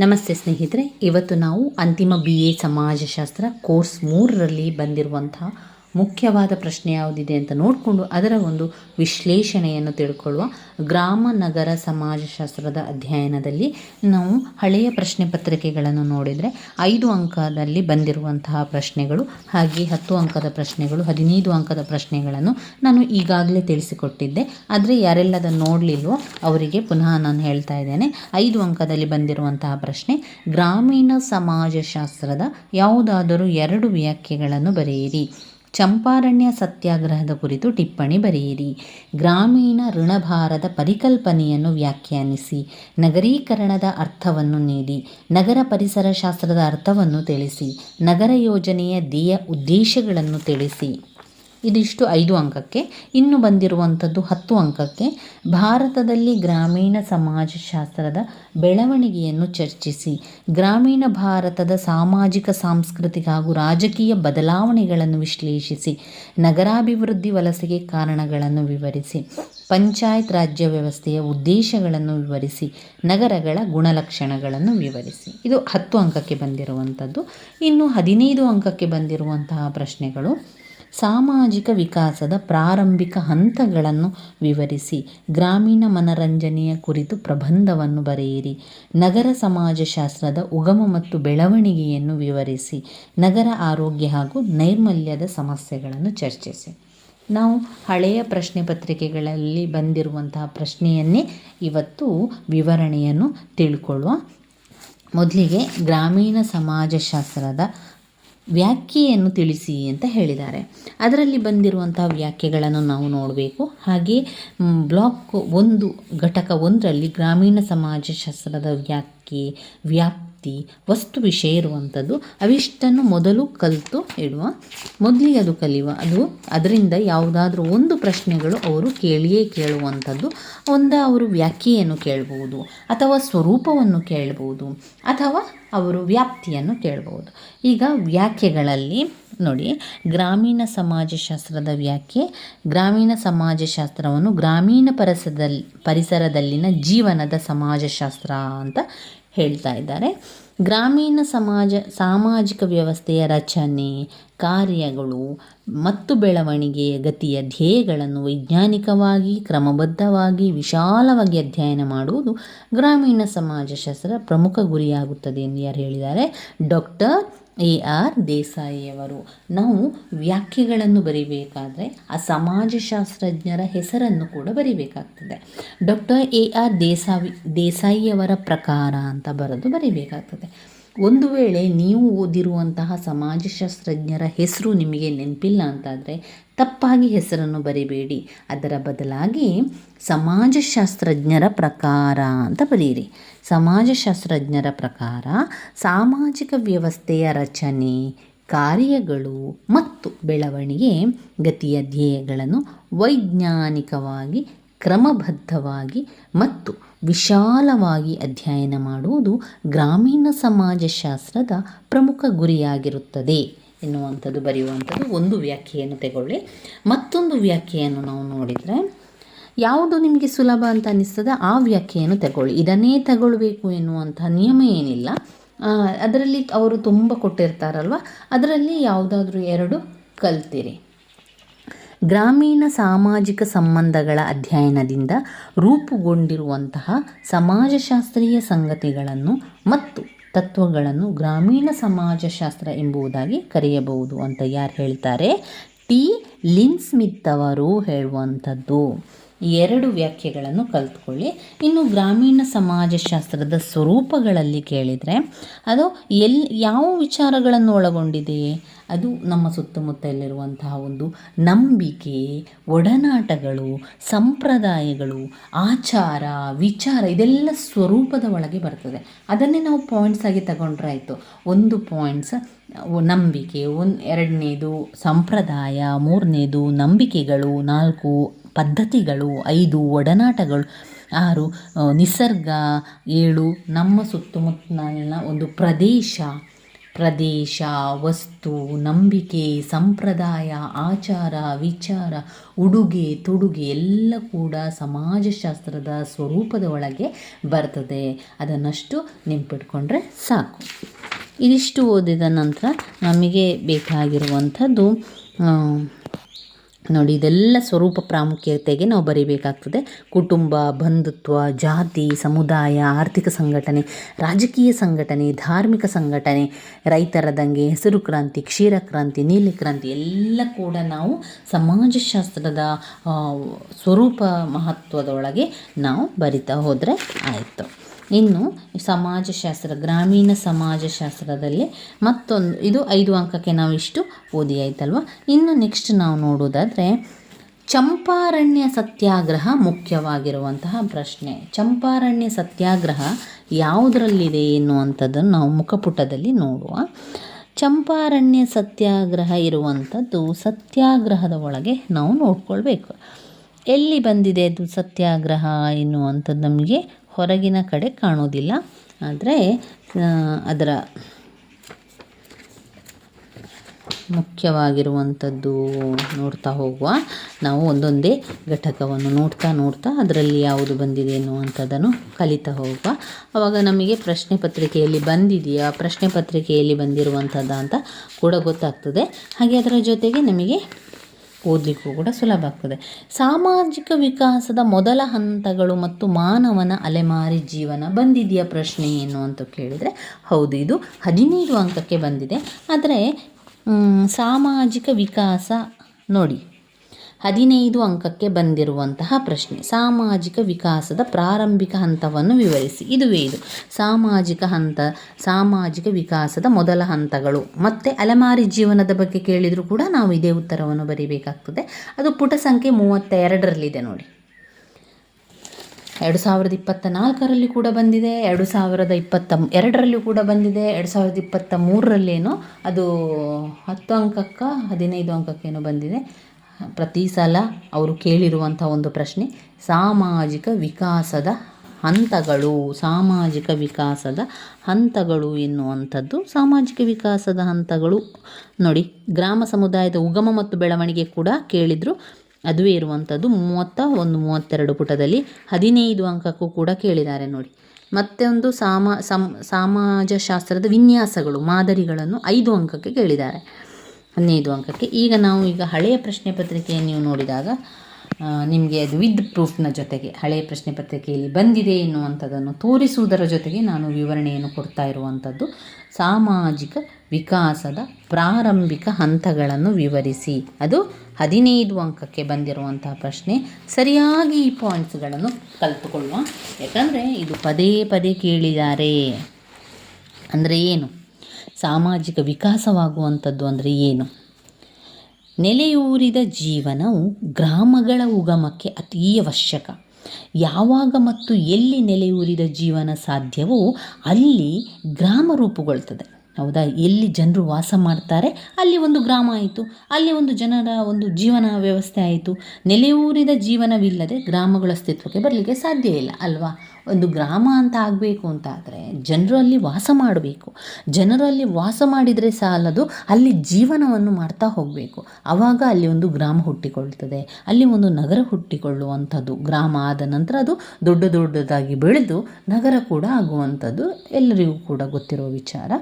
ನಮಸ್ತೆ ಸ್ನೇಹಿತರೆ ಇವತ್ತು ನಾವು ಅಂತಿಮ ಬಿ ಎ ಸಮಾಜಶಾಸ್ತ್ರ ಕೋರ್ಸ್ ಮೂರರಲ್ಲಿ ಬಂದಿರುವಂತಹ ಮುಖ್ಯವಾದ ಪ್ರಶ್ನೆ ಯಾವುದಿದೆ ಅಂತ ನೋಡಿಕೊಂಡು ಅದರ ಒಂದು ವಿಶ್ಲೇಷಣೆಯನ್ನು ತಿಳ್ಕೊಳ್ಳುವ ಗ್ರಾಮ ನಗರ ಸಮಾಜಶಾಸ್ತ್ರದ ಅಧ್ಯಯನದಲ್ಲಿ ನಾವು ಹಳೆಯ ಪ್ರಶ್ನೆ ಪತ್ರಿಕೆಗಳನ್ನು ನೋಡಿದರೆ ಐದು ಅಂಕದಲ್ಲಿ ಬಂದಿರುವಂತಹ ಪ್ರಶ್ನೆಗಳು ಹಾಗೆ ಹತ್ತು ಅಂಕದ ಪ್ರಶ್ನೆಗಳು, ಹದಿನೈದು ಅಂಕದ ಪ್ರಶ್ನೆಗಳನ್ನು ನಾನು ಈಗಾಗಲೇ ತಿಳಿಸಿಕೊಟ್ಟಿದ್ದೆ. ಆದರೆ ಯಾರೆಲ್ಲ ನೋಡಲಿಲ್ವೋ ಅವರಿಗೆ ಪುನಃ ನಾನು ಹೇಳ್ತಾ ಇದ್ದೇನೆ. ಐದು ಅಂಕದಲ್ಲಿ ಬಂದಿರುವಂತಹ ಪ್ರಶ್ನೆ, ಗ್ರಾಮೀಣ ಸಮಾಜಶಾಸ್ತ್ರದ ಯಾವುದಾದರೂ ಎರಡು ವ್ಯಾಖ್ಯೆಗಳನ್ನು ಬರೆಯಿರಿ. ಚಂಪಾರಣ್ಯ ಸತ್ಯಾಗ್ರಹದ ಕುರಿತು ಟಿಪ್ಪಣಿ ಬರೆಯಿರಿ. ಗ್ರಾಮೀಣ ಋಣಭಾರದ ಪರಿಕಲ್ಪನೆಯನ್ನು ವ್ಯಾಖ್ಯಾನಿಸಿ. ನಗರೀಕರಣದ ಅರ್ಥವನ್ನು ನೀಡಿ. ನಗರ ಪರಿಸರ ಶಾಸ್ತ್ರದ ಅರ್ಥವನ್ನು ತಿಳಿಸಿ. ನಗರ ಯೋಜನೆಯ ಧ್ಯೇಯ ಉದ್ದೇಶಗಳನ್ನು ತಿಳಿಸಿ. ಇದಿಷ್ಟು ಐದು ಅಂಕಕ್ಕೆ, ಇನ್ನು ಬಂದಿರುವಂಥದ್ದು ಹತ್ತು ಅಂಕಕ್ಕೆ, ಭಾರತದಲ್ಲಿ ಗ್ರಾಮೀಣ ಸಮಾಜಶಾಸ್ತ್ರದ ಬೆಳವಣಿಗೆಯನ್ನು ಚರ್ಚಿಸಿ. ಗ್ರಾಮೀಣ ಭಾರತದ ಸಾಮಾಜಿಕ, ಸಾಂಸ್ಕೃತಿಕ ಹಾಗೂ ರಾಜಕೀಯ ಬದಲಾವಣೆಗಳನ್ನು ವಿಶ್ಲೇಷಿಸಿ. ನಗರಾಭಿವೃದ್ಧಿ ವಲಸೆಗೆ ಕಾರಣಗಳನ್ನು ವಿವರಿಸಿ. ಪಂಚಾಯತ್ ರಾಜ್ಯ ವ್ಯವಸ್ಥೆಯ ಉದ್ದೇಶಗಳನ್ನು ವಿವರಿಸಿ. ನಗರಗಳ ಗುಣಲಕ್ಷಣಗಳನ್ನು ವಿವರಿಸಿ. ಇದು ಹತ್ತು ಅಂಕಕ್ಕೆ ಬಂದಿರುವಂಥದ್ದು. ಇನ್ನು ಹದಿನೈದು ಅಂಕಕ್ಕೆ ಬಂದಿರುವಂತಹ ಪ್ರಶ್ನೆಗಳು. ಸಾಮಾಜಿಕ ವಿಕಾಸದ ಪ್ರಾರಂಭಿಕ ಹಂತಗಳನ್ನು ವಿವರಿಸಿ. ಗ್ರಾಮೀಣ ಮನರಂಜನೆಯ ಕುರಿತು ಪ್ರಬಂಧವನ್ನು ಬರೆಯಿರಿ. ನಗರ ಸಮಾಜಶಾಸ್ತ್ರದ ಉಗಮ ಮತ್ತು ಬೆಳವಣಿಗೆಯನ್ನು ವಿವರಿಸಿ. ನಗರ ಆರೋಗ್ಯ ಹಾಗೂ ನೈರ್ಮಲ್ಯದ ಸಮಸ್ಯೆಗಳನ್ನು ಚರ್ಚಿಸಿ. ನಾವು ಹಳೆಯ ಪ್ರಶ್ನೆ ಪತ್ರಿಕೆಗಳಲ್ಲಿ ಬಂದಿರುವಂತಹ ಪ್ರಶ್ನೆಯನ್ನೇ ಇವತ್ತು ವಿವರಣೆಯನ್ನು ತಿಳ್ಕೊಳ್ಳುವ ಮೊದಲಿಗೆ ಗ್ರಾಮೀಣ ಸಮಾಜಶಾಸ್ತ್ರದ ವ್ಯಾಖ್ಯೆಯನ್ನು ತಿಳಿಸಿ ಅಂತ ಹೇಳಿದ್ದಾರೆ. ಅದರಲ್ಲಿ ಬಂದಿರುವಂಥ ವ್ಯಾಖ್ಯೆಗಳನ್ನು ನಾವು ನೋಡಬೇಕು. ಹಾಗೆ ಬ್ಲಾಕ್ ಒಂದು, ಘಟಕ ಒಂದರಲ್ಲಿ ಗ್ರಾಮೀಣ ಸಮಾಜಶಾಸ್ತ್ರದ ವ್ಯಾಖ್ಯೆ ವ್ಯಾಪ್ತಿ ವಸ್ತು ವಿಷಯ ಇರುವಂಥದ್ದು, ಅವಿಷ್ಟನ್ನು ಮೊದಲು ಕಲಿತು ಇಡುವ, ಮೊದಲಿಗೆ ಅದು ಕಲಿಯುವ, ಅದು ಅದರಿಂದ ಯಾವುದಾದ್ರೂ ಒಂದು ಪ್ರಶ್ನೆಗಳು ಅವರು ಕೇಳಿಯೇ ಕೇಳುವಂಥದ್ದು, ಒಂದು ಅವರು ವ್ಯಾಖ್ಯೆಯನ್ನು ಕೇಳಬಹುದು, ಅಥವಾ ಸ್ವರೂಪವನ್ನು ಕೇಳಬಹುದು, ಅಥವಾ ಅವರು ವ್ಯಾಪ್ತಿಯನ್ನು ಕೇಳಬಹುದು. ಈಗ ವ್ಯಾಖ್ಯೆಗಳಲ್ಲಿ ನೋಡಿ, ಗ್ರಾಮೀಣ ಸಮಾಜಶಾಸ್ತ್ರದ ವ್ಯಾಖ್ಯೆ, ಗ್ರಾಮೀಣ ಸಮಾಜಶಾಸ್ತ್ರವನ್ನು ಗ್ರಾಮೀಣ ಪರಿಸರದಲ್ಲಿ, ಪರಿಸರದಲ್ಲಿನ ಜೀವನದ ಸಮಾಜಶಾಸ್ತ್ರ ಅಂತ ಹೇಳ್ತಾ ಇದ್ದಾರೆ. ಗ್ರಾಮೀಣ ಸಮಾಜ ಸಾಮಾಜಿಕ ವ್ಯವಸ್ಥೆಯ ರಚನೆ ಕಾರ್ಯಗಳು ಮತ್ತು ಬೆಳವಣಿಗೆಯ ಗತಿಯ ಧ್ಯೇಯಗಳನ್ನು ವೈಜ್ಞಾನಿಕವಾಗಿ, ಕ್ರಮಬದ್ಧವಾಗಿ, ವಿಶಾಲವಾಗಿ ಅಧ್ಯಯನ ಮಾಡುವುದು ಗ್ರಾಮೀಣ ಸಮಾಜಶಾಸ್ತ್ರ ಪ್ರಮುಖ ಗುರಿಯಾಗುತ್ತದೆ ಎಂದು ಯಾರು ಹೇಳಿದ್ದಾರೆ? ಡಾಕ್ಟರ್ ಎ ಆರ್ ದೇಸಾಯಿಯವರು. ನಾವು ವ್ಯಾಖ್ಯೆಗಳನ್ನು ಬರೀಬೇಕಾದ್ರೆ ಆ ಸಮಾಜಶಾಸ್ತ್ರಜ್ಞರ ಹೆಸರನ್ನು ಕೂಡ ಬರಿಬೇಕಾಗ್ತದೆ. ಡಾಕ್ಟರ್ ಎ ಆರ್ ದೇಸಾವಿ, ದೇಸಾಯಿಯವರ ಪ್ರಕಾರ ಅಂತ ಬರೆದು ಬರಿಬೇಕಾಗ್ತದೆ. ಒಂದು ವೇಳೆ ನೀವು ಓದಿರುವಂತಹ ಸಮಾಜಶಾಸ್ತ್ರಜ್ಞರ ಹೆಸರು ನಿಮಗೆ ನೆನಪಿಲ್ಲ ಅಂತಾದರೆ ತಪ್ಪಾಗಿ ಹೆಸರನ್ನು ಬರಿಬೇಡಿ. ಅದರ ಬದಲಾಗಿ ಸಮಾಜಶಾಸ್ತ್ರಜ್ಞರ ಪ್ರಕಾರ ಅಂತ ಬರೀರಿ. ಸಮಾಜಶಾಸ್ತ್ರಜ್ಞರ ಪ್ರಕಾರ ಸಾಮಾಜಿಕ ವ್ಯವಸ್ಥೆಯ ರಚನೆ, ಕಾರ್ಯಗಳು ಮತ್ತು ಬೆಳವಣಿಗೆ, ಗತಿಯ ಧ್ಯೇಯಗಳನ್ನು ವೈಜ್ಞಾನಿಕವಾಗಿ ಕ್ರಮಬದ್ಧವಾಗಿ ಮತ್ತು ವಿಶಾಲವಾಗಿ ಅಧ್ಯಯನ ಮಾಡುವುದು ಗ್ರಾಮೀಣ ಸಮಾಜಶಾಸ್ತ್ರದ ಪ್ರಮುಖ ಗುರಿಯಾಗಿರುತ್ತದೆ. ಎನ್ನುವಂಥದ್ದು, ಬರೆಯುವಂಥದ್ದು ಒಂದು ವ್ಯಾಖ್ಯೆಯನ್ನು ತಗೊಳ್ಳಿ. ಮತ್ತೊಂದು ವ್ಯಾಖ್ಯೆಯನ್ನು ನಾವು ನೋಡಿದರೆ, ಯಾವುದು ನಿಮಗೆ ಸುಲಭ ಅಂತ ಅನ್ನಿಸ್ತದೆ ಆ ವ್ಯಾಖ್ಯೆಯನ್ನು ತಗೊಳ್ಳಿ. ಇದನ್ನೇ ತಗೊಳ್ಬೇಕು ಎನ್ನುವಂಥ ನಿಯಮ ಏನಿಲ್ಲ. ಅದರಲ್ಲಿ ಅವರು ತುಂಬ ಕೊಟ್ಟಿರ್ತಾರಲ್ವ? ಅದರಲ್ಲಿ ಯಾವುದಾದ್ರೂ ಎರಡು ಕಲ್ತಿರಿ. ಗ್ರಾಮೀಣ ಸಾಮಾಜಿಕ ಸಂಬಂಧಗಳ ಅಧ್ಯಯನದಿಂದ ರೂಪುಗೊಂಡಿರುವಂತಹ ಸಮಾಜಶಾಸ್ತ್ರೀಯ ಸಂಗತಿಗಳನ್ನು ಮತ್ತು ತತ್ವಗಳನ್ನು ಗ್ರಾಮೀಣ ಸಮಾಜಶಾಸ್ತ್ರ ಎಂಬುದಾಗಿ ಕರೆಯಬಹುದು ಅಂತ ಯಾರು ಹೇಳ್ತಾರೆ? ಟಿ. ಲಿನ್ಸ್ಮಿತ್ ಅವರು ಹೇಳುವಂಥದ್ದು. ಎರಡು ವ್ಯಾಖ್ಯೆಗಳನ್ನು ಕಲ್ತ್ಕೊಳ್ಳಿ. ಇನ್ನು ಗ್ರಾಮೀಣ ಸಮಾಜಶಾಸ್ತ್ರದ ಸ್ವರೂಪಗಳಲ್ಲಿ ಕೇಳಿದರೆ, ಅದು ಎಲ್ಲಿ ಯಾವ ವಿಚಾರಗಳನ್ನು ಒಳಗೊಂಡಿದೆ ಅದು ನಮ್ಮ ಸುತ್ತಮುತ್ತಲಿರುವಂತಹ ಒಂದು ನಂಬಿಕೆ, ಒಡನಾಟಗಳು, ಸಂಪ್ರದಾಯಗಳು, ಆಚಾರ, ವಿಚಾರ, ಇದೆಲ್ಲ ಸ್ವರೂಪದ ಒಳಗೆ ಬರ್ತದೆ. ಅದನ್ನೇ ನಾವು ಪಾಯಿಂಟ್ಸ್ ಆಗಿ ತಗೊಂಡ್ರೆ ಆಯಿತು. ಒಂದು ಪಾಯಿಂಟ್ಸ್ ನಂಬಿಕೆ, ಒಂದು, ಎರಡನೇದು ಸಂಪ್ರದಾಯ, ಮೂರನೇದು ನಂಬಿಕೆಗಳು, ನಾಲ್ಕು ಪದ್ಧತಿಗಳು, ಐದು ಒಡನಾಟಗಳು, ಆರು ನಿಸರ್ಗ, ಏಳು ನಮ್ಮ ಸುತ್ತಮುತ್ತಲಿನ ಒಂದು ಪ್ರದೇಶ. ಪ್ರದೇಶ, ವಸ್ತು, ನಂಬಿಕೆ, ಸಂಪ್ರದಾಯ, ಆಚಾರ, ವಿಚಾರ, ಉಡುಗೆ, ತೊಡುಗೆ ಎಲ್ಲ ಕೂಡ ಸಮಾಜಶಾಸ್ತ್ರದ ಸ್ವರೂಪದ ಒಳಗೆ ಬರ್ತದೆ. ಅದನ್ನಷ್ಟು ನೆನ್ಪಿಟ್ಕೊಂಡ್ರೆ ಸಾಕು. ಇದಿಷ್ಟು ಓದಿದ ನಂತರ ನಮಗೆ ಬೇಕಾಗಿರುವಂಥದ್ದು ನೋಡಿ, ಇದೆಲ್ಲ ಸ್ವರೂಪ ಪ್ರಾಮುಖ್ಯತೆಗೆ ನಾವು ಬರೀಬೇಕಾಗ್ತದೆ. ಕುಟುಂಬ, ಬಂಧುತ್ವ, ಜಾತಿ, ಸಮುದಾಯ, ಆರ್ಥಿಕ ಸಂಘಟನೆ, ರಾಜಕೀಯ ಸಂಘಟನೆ, ಧಾರ್ಮಿಕ ಸಂಘಟನೆ, ರೈತರ ದಂಗೆ, ಹೆಸರು ಕ್ರಾಂತಿ, ಕ್ಷೀರ ಕ್ರಾಂತಿ, ನೀಲಿ ಕ್ರಾಂತಿ, ಎಲ್ಲ ಕೂಡ ನಾವು ಸಮಾಜಶಾಸ್ತ್ರದ ಸ್ವರೂಪ ಮಹತ್ವದೊಳಗೆ ನಾವು ಬರಿತಾ ಹೋದರೆ ಆಯಿತು. ಇನ್ನು ಸಮಾಜಶಾಸ್ತ್ರ, ಗ್ರಾಮೀಣ ಸಮಾಜಶಾಸ್ತ್ರದಲ್ಲಿ ಮತ್ತೊಂದು, ಇದು ಐದು ಅಂಕಕ್ಕೆ ನಾವು ಇಷ್ಟು ಓದಿ ಆಯ್ತಲ್ವ? ಇನ್ನು ನೆಕ್ಸ್ಟ್ ನಾವು ನೋಡೋದಾದರೆ ಚಂಪಾರಣ್ಯ ಸತ್ಯಾಗ್ರಹ ಮುಖ್ಯವಾಗಿರುವಂತಹ ಪ್ರಶ್ನೆ. ಚಂಪಾರಣ್ಯ ಸತ್ಯಾಗ್ರಹ ಯಾವುದರಲ್ಲಿದೆ ಎನ್ನುವಂಥದ್ದನ್ನು ನಾವು ಮುಖಪುಟದಲ್ಲಿ ನೋಡುವ. ಚಂಪಾರಣ್ಯ ಸತ್ಯಾಗ್ರಹ ಇರುವಂಥದ್ದು ಸತ್ಯಾಗ್ರಹದ ಒಳಗೆ ನಾವು ನೋಡ್ಕೊಳ್ಬೇಕು. ಎಲ್ಲಿ ಬಂದಿದೆ ಅದು ಸತ್ಯಾಗ್ರಹ ಎನ್ನುವಂಥದ್ದು ನಮಗೆ ಹೊರಗಿನ ಕಡೆ ಕಾಣೋದಿಲ್ಲ. ಆದರೆ ಅದರ ಮುಖ್ಯವಾಗಿರುವಂಥದ್ದು ನೋಡ್ತಾ ಹೋಗುವ. ನಾವು ಒಂದೊಂದೇ ಘಟಕವನ್ನು ನೋಡ್ತಾ ನೋಡ್ತಾ ಅದರಲ್ಲಿ ಯಾವುದು ಬಂದಿದೆ ಎನ್ನುವಂಥದ್ದನ್ನು ಕಲಿತಾ ಹೋಗುವ. ಆವಾಗ ನಮಗೆ ಪ್ರಶ್ನೆ ಪತ್ರಿಕೆಯಲ್ಲಿ ಬಂದಿದೆಯಾ? ಪ್ರಶ್ನೆ ಪತ್ರಿಕೆಯಲ್ಲಿ ಬಂದಿರುವಂಥದ್ದು ಅಂತ ಕೂಡ ಗೊತ್ತಾಗ್ತದೆ. ಹಾಗೆ ಅದರ ಜೊತೆಗೆ ನಮಗೆ ಓದಲಿಕ್ಕೂ ಕೂಡ ಸುಲಭ ಆಗ್ತದೆ. ಸಾಮಾಜಿಕ ವಿಕಾಸದ ಮೊದಲ ಹಂತಗಳು ಮತ್ತು ಮಾನವನ ಅಲೆಮಾರಿ ಜೀವನ ಬಂದಿದೆಯಾ ಪ್ರಶ್ನೆ ಏನು ಅಂತ ಕೇಳಿದರೆ, ಹೌದು, ಇದು ಹದಿನೈದು ಅಂಕಕ್ಕೆ ಬಂದಿದೆ. ಆದರೆ ಸಾಮಾಜಿಕ ವಿಕಾಸ ನೋಡಿ ಹದಿನೈದು ಅಂಕಕ್ಕೆ ಬಂದಿರುವಂತಹ ಪ್ರಶ್ನೆ. ಸಾಮಾಜಿಕ ವಿಕಾಸದ ಪ್ರಾರಂಭಿಕ ಹಂತವನ್ನು ವಿವರಿಸಿ. ಇದುವೇ ಇದು. ಸಾಮಾಜಿಕ ಹಂತ, ಸಾಮಾಜಿಕ ವಿಕಾಸದ ಮೊದಲ ಹಂತಗಳು. ಮತ್ತು ಅಲೆಮಾರಿ ಜೀವನದ ಬಗ್ಗೆ ಕೇಳಿದರೂ ಕೂಡ ನಾವು ಇದೇ ಉತ್ತರವನ್ನು ಬರೀಬೇಕಾಗ್ತದೆ. ಅದು ಪುಟ ಸಂಖ್ಯೆ ಮೂವತ್ತೆರಡರಲ್ಲಿದೆ ನೋಡಿ. ಎರಡು ಸಾವಿರದ ಇಪ್ಪತ್ತ ನಾಲ್ಕರಲ್ಲಿ ಕೂಡ ಬಂದಿದೆ, ಎರಡು ಸಾವಿರದ ಇಪ್ಪತ್ತ ಎರಡರಲ್ಲಿ ಕೂಡ ಬಂದಿದೆ, ಎರಡು ಸಾವಿರದ ಇಪ್ಪತ್ತ ಮೂರರಲ್ಲೇನೋ ಅದು ಹತ್ತು ಅಂಕಕ್ಕ ಹದಿನೈದು ಅಂಕಕ್ಕೇನೋ ಬಂದಿದೆ. ಪ್ರತಿ ಸಲ ಅವರು ಕೇಳಿರುವಂಥ ಒಂದು ಪ್ರಶ್ನೆ, ಸಾಮಾಜಿಕ ವಿಕಾಸದ ಹಂತಗಳು, ಸಾಮಾಜಿಕ ವಿಕಾಸದ ಹಂತಗಳು ಎನ್ನುವಂಥದ್ದು ಸಾಮಾಜಿಕ ವಿಕಾಸದ ಹಂತಗಳು. ನೋಡಿ, ಗ್ರಾಮ ಸಮುದಾಯದ ಉಗಮ ಮತ್ತು ಬೆಳವಣಿಗೆ ಕೂಡ ಕೇಳಿದರು. ಅದುವೇ ಇರುವಂಥದ್ದು ಮೂವತ್ತ ಒಂದು ಮೂವತ್ತೆರಡು ಪುಟದಲ್ಲಿ ಹದಿನೈದು ಅಂಕಕ್ಕೂ ಕೂಡ ಕೇಳಿದ್ದಾರೆ ನೋಡಿ. ಮತ್ತೊಂದು ಸಾಮ ಸಮ್ ಸಮಾಜಶಾಸ್ತ್ರದ ವಿನ್ಯಾಸಗಳು, ಮಾದರಿಗಳನ್ನು ಐದು ಅಂಕಕ್ಕೆ ಕೇಳಿದ್ದಾರೆ. ಹದಿನೈದು ಅಂಕಕ್ಕೆ. ಈಗ ನಾವು ಈಗ ಹಳೆಯ ಪ್ರಶ್ನೆ ಪತ್ರಿಕೆಯನ್ನು ನೀವು ನೋಡಿದಾಗ ನಿಮಗೆ ಅದು ವಿದ್ ಪ್ರೂಫ್ನ ಜೊತೆಗೆ ಹಳೆಯ ಪ್ರಶ್ನೆ ಪತ್ರಿಕೆಯಲ್ಲಿ ಬಂದಿದೆ ಎನ್ನುವಂಥದ್ದನ್ನು ತೋರಿಸುವುದರ ಜೊತೆಗೆ ನಾನು ವಿವರಣೆಯನ್ನು ಕೊಡ್ತಾ ಇರುವಂಥದ್ದು. ಸಾಮಾಜಿಕ ವಿಕಾಸದ ಪ್ರಾರಂಭಿಕ ಹಂತಗಳನ್ನು ವಿವರಿಸಿ. ಅದು ಹದಿನೈದು ಅಂಕಕ್ಕೆ ಬಂದಿರುವಂತಹ ಪ್ರಶ್ನೆ. ಸರಿಯಾಗಿ ಈ ಪಾಯಿಂಟ್ಸ್ಗಳನ್ನು ಕಲಿತುಕೊಳ್ಳುವ. ಯಾಕಂದರೆ ಇದು ಪದೇ ಪದೇ ಕೇಳಿದ್ದಾರೆ ಅಂದರೆ ಏನು? ಸಾಮಾಜಿಕ ವಿಕಾಸವಾಗುವಂಥದ್ದು ಅಂದರೆ ಏನು? ನೆಲೆಯೂರಿದ ಜೀವನವು ಗ್ರಾಮಗಳ ಉಗಮಕ್ಕೆ ಅತೀ ಅವಶ್ಯಕ. ಯಾವಾಗ ಮತ್ತು ಎಲ್ಲಿ ನೆಲೆಯೂರಿದ ಜೀವನ ಸಾಧ್ಯವೋ ಅಲ್ಲಿ ಗ್ರಾಮ ರೂಪುಗೊಳ್ತದೆ. ಹೌದಾ? ಎಲ್ಲಿ ಜನರು ವಾಸ ಮಾಡ್ತಾರೆ, ಅಲ್ಲಿ ಒಂದು ಗ್ರಾಮ ಆಯಿತು. ಅಲ್ಲಿ ಒಂದು ಜನರ ಒಂದು ಜೀವನ ವ್ಯವಸ್ಥೆ ಆಯಿತು. ನೆಲೆಯೂರಿದ ಜೀವನವಿಲ್ಲದೆ ಗ್ರಾಮಗಳ ಅಸ್ತಿತ್ವಕ್ಕೆ ಬರಲಿಕ್ಕೆ ಸಾಧ್ಯ ಇಲ್ಲ, ಅಲ್ವಾ? ಒಂದು ಗ್ರಾಮ ಅಂತ ಆಗಬೇಕು ಅಂತ ಆದರೆ ಜನರು ಅಲ್ಲಿ ವಾಸ ಮಾಡಬೇಕು. ಜನರು ಅಲ್ಲಿ ವಾಸ ಮಾಡಿದರೆ ಸಾಲದು ಅಲ್ಲಿ ಜೀವನವನ್ನು ಮಾಡ್ತಾ ಹೋಗಬೇಕು. ಆವಾಗ ಅಲ್ಲಿ ಒಂದು ಗ್ರಾಮ ಹುಟ್ಟಿಕೊಳ್ತದೆ. ಅಲ್ಲಿ ಒಂದು ನಗರ ಹುಟ್ಟಿಕೊಳ್ಳುವಂಥದ್ದು. ಗ್ರಾಮ ಆದ ನಂತರ ಅದು ದೊಡ್ಡ ದೊಡ್ಡದಾಗಿ ಬೆಳೆದು ನಗರ ಕೂಡ ಆಗುವಂಥದ್ದು ಎಲ್ಲರಿಗೂ ಕೂಡ ಗೊತ್ತಿರೋ ವಿಚಾರ.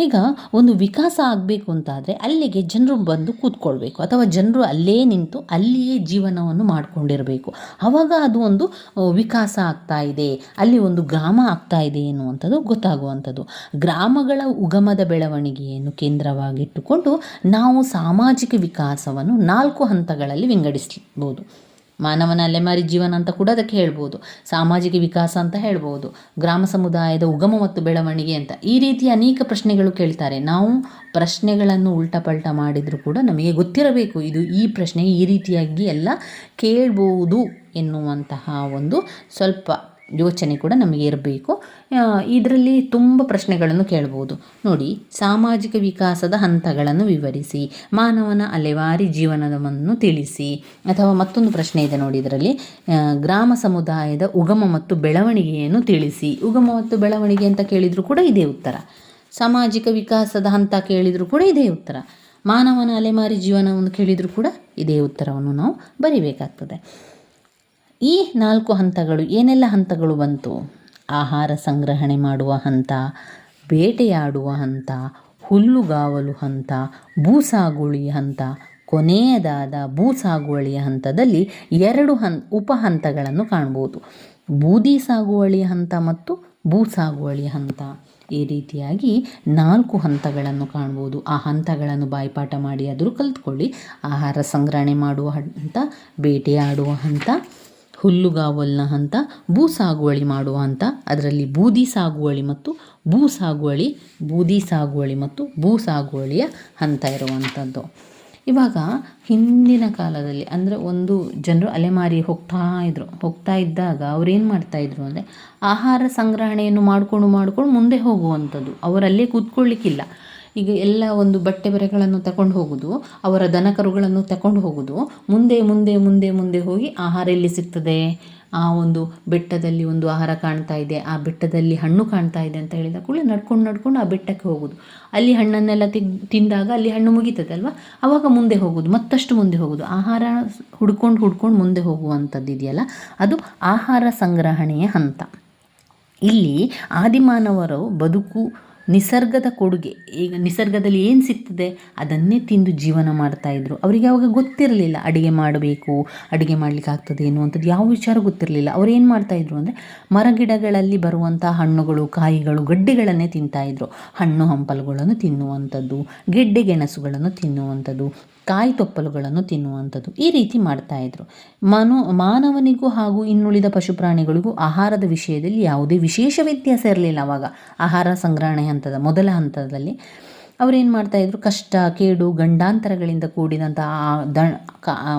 ಈಗ ಒಂದು ವಿಕಾಸ ಆಗಬೇಕು ಅಂತಾದರೆ ಅಲ್ಲಿಗೆ ಜನರು ಬಂದು ಕೂತ್ಕೊಳ್ಬೇಕು. ಅಥವಾ ಜನರು ಅಲ್ಲೇ ನಿಂತು ಅಲ್ಲಿಯೇ ಜೀವನವನ್ನು ಮಾಡಿಕೊಂಡಿರಬೇಕು. ಆವಾಗ ಅದು ಒಂದು ವಿಕಾಸ ಆಗ್ತಾ ಇದೆ. ಅಲ್ಲಿ ಒಂದು ಗ್ರಾಮ ಆಗ್ತಾ ಇದೆ ಎನ್ನುವಂಥದ್ದು, ಗೊತ್ತಾಗುವಂಥದ್ದು. ಗ್ರಾಮಗಳ ಉಗಮದ ಬೆಳವಣಿಗೆಯನ್ನು ಕೇಂದ್ರವಾಗಿಟ್ಟುಕೊಂಡು ನಾವು ಸಾಮಾಜಿಕ ವಿಕಾಸವನ್ನು ನಾಲ್ಕು ಹಂತಗಳಲ್ಲಿ ವಿಂಗಡಿಸ್ಬೋದು. ಮಾನವನ ಅಲೆಮಾರಿ ಜೀವನ ಅಂತ ಕೂಡ ಅದಕ್ಕೆ ಹೇಳ್ಬೋದು. ಸಾಮಾಜಿಕ ವಿಕಾಸ ಅಂತ ಹೇಳ್ಬೋದು. ಗ್ರಾಮ ಸಮುದಾಯದ ಉಗಮ ಮತ್ತು ಬೆಳವಣಿಗೆ ಅಂತ. ಈ ರೀತಿ ಅನೇಕ ಪ್ರಶ್ನೆಗಳು ಕೇಳ್ತಾರೆ. ನಾವು ಪ್ರಶ್ನೆಗಳನ್ನು ಉಲ್ಟಾ ಪಲ್ಟಾ ಮಾಡಿದರೂ ಕೂಡ ನಮಗೆ ಗೊತ್ತಿರಬೇಕು, ಇದು ಈ ಪ್ರಶ್ನೆ ಈ ರೀತಿಯಾಗಿ ಎಲ್ಲ ಕೇಳ್ಬೋದು ಎನ್ನುವಂತಹ ಒಂದು ಸ್ವಲ್ಪ ಯೋಚನೆ ಕೂಡ ನಮಗೆ ಇರಬೇಕು. ಇದರಲ್ಲಿ ತುಂಬ ಪ್ರಶ್ನೆಗಳನ್ನು ಕೇಳ್ಬೋದು. ನೋಡಿ, ಸಾಮಾಜಿಕ ವಿಕಾಸದ ಹಂತಗಳನ್ನು ವಿವರಿಸಿ, ಮಾನವನ ಅಲೆವಾರಿ ಜೀವನವನ್ನು ತಿಳಿಸಿ. ಅಥವಾ ಮತ್ತೊಂದು ಪ್ರಶ್ನೆ ಇದೆ ನೋಡಿ ಇದರಲ್ಲಿ. ಗ್ರಾಮ ಸಮುದಾಯದ ಉಗಮ ಮತ್ತು ಬೆಳವಣಿಗೆಯನ್ನು ತಿಳಿಸಿ. ಉಗಮ ಮತ್ತು ಬೆಳವಣಿಗೆ ಅಂತ ಕೇಳಿದರೂ ಕೂಡ ಇದೇ ಉತ್ತರ. ಸಾಮಾಜಿಕ ವಿಕಾಸದ ಹಂತ ಕೇಳಿದರೂ ಕೂಡ ಇದೇ ಉತ್ತರ. ಮಾನವನ ಅಲೆಮಾರಿ ಜೀವನವನ್ನು ಕೇಳಿದರೂ ಕೂಡ ಇದೇ ಉತ್ತರವನ್ನು ನಾವು ಬರಿಬೇಕಾಗ್ತದೆ. ಈ ನಾಲ್ಕು ಹಂತಗಳು ಏನೆಲ್ಲ ಹಂತಗಳು ಬಂತು? ಆಹಾರ ಸಂಗ್ರಹಣೆ ಮಾಡುವ ಹಂತ, ಬೇಟೆಯಾಡುವ ಹಂತ, ಹುಲ್ಲುಗಾವಲು ಹಂತ ಭೂಸಾಗುಳಿ ಹಂತ, ಕೊನೆಯದಾದ ಭೂಸಾಗುವಳಿಯ ಹಂತದಲ್ಲಿ ಎರಡು ಹನ್, ಉಪ ಹಂತಗಳನ್ನು ಕಾಣ್ಬೋದು. ಬೂದಿ ಸಾಗುವಳಿಯ ಹಂತ ಮತ್ತು ಭೂಸಾಗುವಳಿಯ ಹಂತ. ಈ ರೀತಿಯಾಗಿ ನಾಲ್ಕು ಹಂತಗಳನ್ನು ಕಾಣ್ಬೋದು. ಆ ಹಂತಗಳನ್ನು ಬಾಯ್ಪಾಠ ಮಾಡಿ ಆದರೂ ಕಲ್ತ್ಕೊಳ್ಳಿ. ಆಹಾರ ಸಂಗ್ರಹಣೆ ಮಾಡುವ ಹಂತ, ಬೇಟೆಯಾಡುವ ಹಂತ ಹುಲ್ಲುಗಾವಲಿನ ಹಂತ ಭೂ ಸಾಗುವಳಿ ಮಾಡುವ ಹಂತ ಅದರಲ್ಲಿ ಬೂದಿ ಸಾಗುವಳಿ ಮತ್ತು ಭೂ ಸಾಗುವಳಿ ಬೂದಿ ಸಾಗುವಳಿ ಮತ್ತು ಭೂ ಸಾಗುವಳಿಯ ಹಂತ ಇರುವಂಥದ್ದು. ಇವಾಗ ಹಿಂದಿನ ಕಾಲದಲ್ಲಿ ಅಂದರೆ ಒಂದು ಜನರು ಅಲೆಮಾರಿ ಹೋಗ್ತಾ ಇದ್ದರು ಹೋಗ್ತಾ ಇದ್ದಾಗ ಅವ್ರೇನು ಮಾಡ್ತಾಯಿದ್ರು ಅಂದರೆ ಆಹಾರ ಸಂಗ್ರಹಣೆಯನ್ನು ಮಾಡಿಕೊಂಡು ಮಾಡಿಕೊಂಡು ಮುಂದೆ ಹೋಗುವಂಥದ್ದು. ಅವರಲ್ಲೇ ಕೂತ್ಕೊಳ್ಳಿಕ್ಕಿಲ್ಲ. ಈಗ ಎಲ್ಲ ಒಂದು ಬಟ್ಟೆ ಬರೆಗಳನ್ನು ತಗೊಂಡು ಹೋಗೋದು, ಅವರ ದನಕರುಗಳನ್ನು ತಗೊಂಡು ಹೋಗೋದು, ಮುಂದೆ ಮುಂದೆ ಮುಂದೆ ಮುಂದೆ ಹೋಗಿ ಆಹಾರ ಎಲ್ಲಿ ಸಿಗ್ತದೆ? ಆ ಒಂದು ಬೆಟ್ಟದಲ್ಲಿ ಒಂದು ಆಹಾರ ಕಾಣ್ತಾ ಇದೆ, ಆ ಬೆಟ್ಟದಲ್ಲಿ ಹಣ್ಣು ಕಾಣ್ತಾ ಇದೆ ಅಂತ ಹೇಳಿದ ಕೂಡಲೇ ನಡ್ಕೊಂಡು ನಡ್ಕೊಂಡು ಆ ಬೆಟ್ಟಕ್ಕೆ ಹೋಗೋದು. ಅಲ್ಲಿ ಹಣ್ಣನ್ನೆಲ್ಲ ತಿಂದಾಗ ಅಲ್ಲಿ ಹಣ್ಣು ಮುಗೀತದೆ ಅಲ್ವಾ? ಆವಾಗ ಮುಂದೆ ಹೋಗೋದು, ಮತ್ತಷ್ಟು ಮುಂದೆ ಹೋಗೋದು. ಆಹಾರ ಹುಡ್ಕೊಂಡು ಹುಡ್ಕೊಂಡು ಮುಂದೆ ಹೋಗುವಂಥದ್ದು ಇದೆಯಲ್ಲ? ಅದು ಆಹಾರ ಸಂಗ್ರಹಣೆಯ ಹಂತ. ಇಲ್ಲಿ ಆದಿಮಾನವರು ಬದುಕು ನಿಸರ್ಗದ ಕೊಡುಗೆ. ಈಗ ನಿಸರ್ಗದಲ್ಲಿ ಏನು ಸಿಗ್ತದೆ? ಅದನ್ನೇ ತಿಂದು ಜೀವನ ಮಾಡ್ತಾಯಿದ್ರು ಅವರಿಗೆ ಅವಾಗ ಗೊತ್ತಿರಲಿಲ್ಲ, ಅಡುಗೆ ಮಾಡಬೇಕು, ಅಡುಗೆ ಮಾಡಲಿಕ್ಕೆ ಆಗ್ತದೆ ಅನ್ನುವಂಥದ್ದು ಯಾವ ವಿಚಾರ ಗೊತ್ತಿರಲಿಲ್ಲ. ಅವ್ರು ಏನು ಮಾಡ್ತಾಯಿದ್ರು ಅಂದರೆ ಮರಗಿಡಗಳಲ್ಲಿ ಬರುವಂಥ ಹಣ್ಣುಗಳು, ಕಾಯಿಗಳು, ಗಡ್ಡೆಗಳನ್ನೇ ತಿಂತಾಯಿದ್ರು ಹಣ್ಣು ಹಂಪಲುಗಳನ್ನು ತಿನ್ನುವಂಥದ್ದು, ಗೆಡ್ಡೆ ಗೆಣಸುಗಳನ್ನು ತಿನ್ನುವಂಥದ್ದು. ಕಾಯಿ ತೊಪ್ಪಲುಗಳನ್ನು ತಿನ್ನುವಂಥದ್ದು. ಈ ರೀತಿ ಮಾಡ್ತಾಯಿದ್ರು ಮನು, ಮಾನವನಿಗೂ ಹಾಗೂ ಇನ್ನುಳಿದ ಪಶು ಪ್ರಾಣಿಗಳಿಗೂ ಆಹಾರದ ವಿಷಯದಲ್ಲಿ ಯಾವುದೇ ವಿಶೇಷ ವ್ಯತ್ಯಾಸ ಇರಲಿಲ್ಲ ಅವಾಗ. ಆಹಾರ ಸಂಗ್ರಹಣೆ ಹಂತದ, ಮೊದಲ ಹಂತದಲ್ಲಿ. ಅವರೇನು ಮಾಡ್ತಾಯಿದ್ರು ಕಷ್ಟ, ಕೇಡು, ಗಂಡಾಂತರಗಳಿಂದ ಕೂಡಿದಂಥ ಆ ದ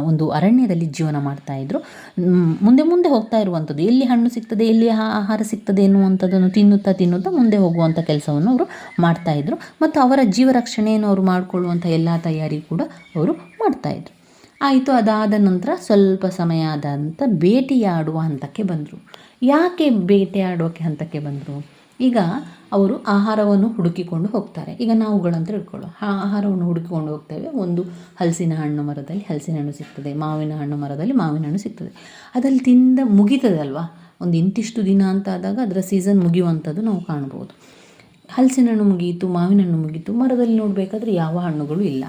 ಒಂದು ಅರಣ್ಯದಲ್ಲಿ ಜೀವನ ಮಾಡ್ತಾಯಿದ್ರು ಮುಂದೆ ಮುಂದೆ ಹೋಗ್ತಾ ಇರುವಂಥದ್ದು. ಎಲ್ಲಿ ಹಣ್ಣು ಸಿಗ್ತದೆ, ಎಲ್ಲಿ ಆಹಾರ ಸಿಗ್ತದೆ ಎನ್ನುವಂಥದ್ದನ್ನು ತಿನ್ನುತ್ತಾ ತಿನ್ನುತ್ತಾ ಮುಂದೆ ಹೋಗುವಂಥ ಕೆಲಸವನ್ನು ಅವರು ಮಾಡ್ತಾಯಿದ್ರು ಮತ್ತು ಅವರ ಜೀವ ರಕ್ಷಣೆಯನ್ನು ಅವರು ಮಾಡಿಕೊಳ್ಳುವಂಥ ಎಲ್ಲ ತಯಾರಿ ಕೂಡ ಅವರು ಮಾಡ್ತಾಯಿದ್ರು ಆಯಿತು, ಅದಾದ ನಂತರ ಸ್ವಲ್ಪ ಸಮಯ ಆದಂಥ ಬೇಟೆಯಾಡುವ ಹಂತಕ್ಕೆ ಬಂದರು. ಯಾಕೆ ಬೇಟೆಯಾಡೋಕೆ ಹಂತಕ್ಕೆ ಬಂದರು? ಈಗ ಅವರು ಆಹಾರವನ್ನು ಹುಡುಕಿಕೊಂಡು ಹೋಗ್ತಾರೆ. ಈಗ ನಾವುಗಳಂತ ಇಟ್ಕೊಳ್ಳೋ ಆ ಆಹಾರವನ್ನು ಹುಡುಕಿಕೊಂಡು ಹೋಗ್ತೇವೆ. ಒಂದು ಹಲಸಿನ ಹಣ್ಣು ಮರದಲ್ಲಿ ಹಲಸಿನ ಹಣ್ಣು ಸಿಗ್ತದೆ, ಮಾವಿನ ಹಣ್ಣು ಮರದಲ್ಲಿ ಮಾವಿನ ಹಣ್ಣು ಸಿಗ್ತದೆ. ಅದಲ್ಲಿ ತಿಂದ ಮುಗೀತದಲ್ವಾ? ಒಂದು ಇಂತಿಷ್ಟು ದಿನ ಅಂತ ಆದಾಗ ಅದರ ಸೀಸನ್ ಮುಗಿಯುವಂಥದ್ದು ನಾವು ಕಾಣ್ಬೋದು. ಹಲಸಿನ ಹಣ್ಣು ಮುಗಿಯಿತು ಮಾವಿನ ಹಣ್ಣು ಮುಗಿಯಿತು ಮರದಲ್ಲಿ ನೋಡಬೇಕಾದ್ರೆ ಯಾವ ಹಣ್ಣುಗಳು ಇಲ್ಲ.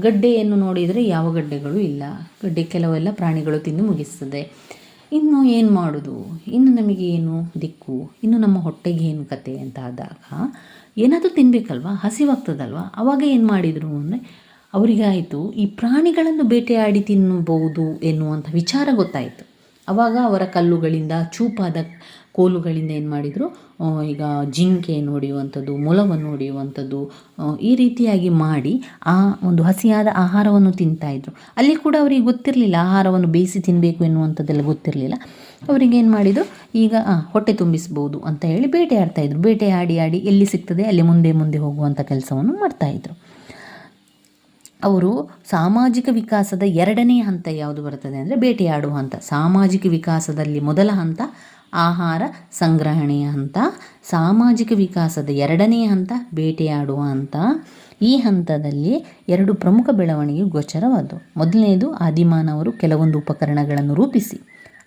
ಗಡ್ಡೆಯನ್ನು ನೋಡಿದರೆ ಯಾವ ಗಡ್ಡೆಗಳು ಇಲ್ಲ. ಗಡ್ಡೆ ಕೆಲವೆಲ್ಲ ಪ್ರಾಣಿಗಳು ತಿಂದು ಮುಗಿಸ್ತದೆ. ಇನ್ನು ಏನು ಮಾಡೋದು? ಇನ್ನು ನಮಗೆ ಏನು ದಿಕ್ಕು? ಇನ್ನು ನಮ್ಮ ಹೊಟ್ಟೆಗೆ ಏನು ಕತೆ ಅಂತ ಆದಾಗ ಏನಾದರೂ ತಿನ್ನಬೇಕಲ್ವ ಹಸಿವಾಗ್ತದಲ್ವ? ಅವಾಗ ಏನು ಮಾಡಿದರು ಅಂದರೆ ಅವರಿಗಾಯಿತು ಈ ಪ್ರಾಣಿಗಳನ್ನು ಬೇಟೆಯಾಡಿ ತಿನ್ನಬಹುದು ಎನ್ನುವಂಥ ವಿಚಾರ ಗೊತ್ತಾಯಿತು. ಆವಾಗ ಅವರ ಕಲ್ಲುಗಳಿಂದ ಚೂಪಾದ ಕೋಲುಗಳಿಂದ ಏನು ಮಾಡಿದರು? ಈಗ ಜಿಂಕೆ ಹೊಡೆಯುವಂಥದ್ದು ಮೊಲವನ್ನು ಹೊಡೆಯುವಂಥದ್ದು ಈ ರೀತಿಯಾಗಿ ಮಾಡಿ ಆ ಒಂದು ಹಸಿಯಾದ ಆಹಾರವನ್ನು ತಿಂತಾಯಿದ್ರು ಅಲ್ಲಿ ಕೂಡ ಅವರಿಗೆ ಗೊತ್ತಿರಲಿಲ್ಲ, ಆಹಾರವನ್ನು ಬೇಯಿಸಿ ತಿನ್ನಬೇಕು ಎನ್ನುವಂಥದ್ದೆಲ್ಲ ಗೊತ್ತಿರಲಿಲ್ಲ. ಅವರಿಗೆ ಏನು ಮಾಡಿದರು? ಈಗ ಹೊಟ್ಟೆ ತುಂಬಿಸ್ಬೋದು ಅಂತ ಹೇಳಿ ಬೇಟೆ ಆಡ್ತಾಯಿದ್ರು ಬೇಟೆ ಆಡಿ ಆಡಿ ಎಲ್ಲಿ ಸಿಗ್ತದೆ ಅಲ್ಲಿ ಮುಂದೆ ಮುಂದೆ ಹೋಗುವಂಥ ಕೆಲಸವನ್ನು ಮಾಡ್ತಾಯಿದ್ರು ಅವರು ಸಾಮಾಜಿಕ ವಿಕಾಸದ ಎರಡನೇ ಹಂತ ಯಾವುದು ಬರ್ತದೆ ಅಂದರೆ ಬೇಟೆಯಾಡುವ ಹಂತ. ಸಾಮಾಜಿಕ ವಿಕಾಸದಲ್ಲಿ ಮೊದಲ ಹಂತ ಆಹಾರ ಸಂಗ್ರಹಣೆಯ ಹಂತ, ಸಾಮಾಜಿಕ ವಿಕಾಸದ ಎರಡನೇ ಹಂತ, ಬೇಟೆಯಾಡುವ ಹಂತ. ಈ ಹಂತದಲ್ಲಿ ಎರಡು ಪ್ರಮುಖ ಬೆಳವಣಿಗೆ ಗೋಚರವಾದವು. ಮೊದಲನೆಯದು ಆದಿಮಾನವರು ಕೆಲವೊಂದು ಉಪಕರಣಗಳನ್ನು ರೂಪಿಸಿ,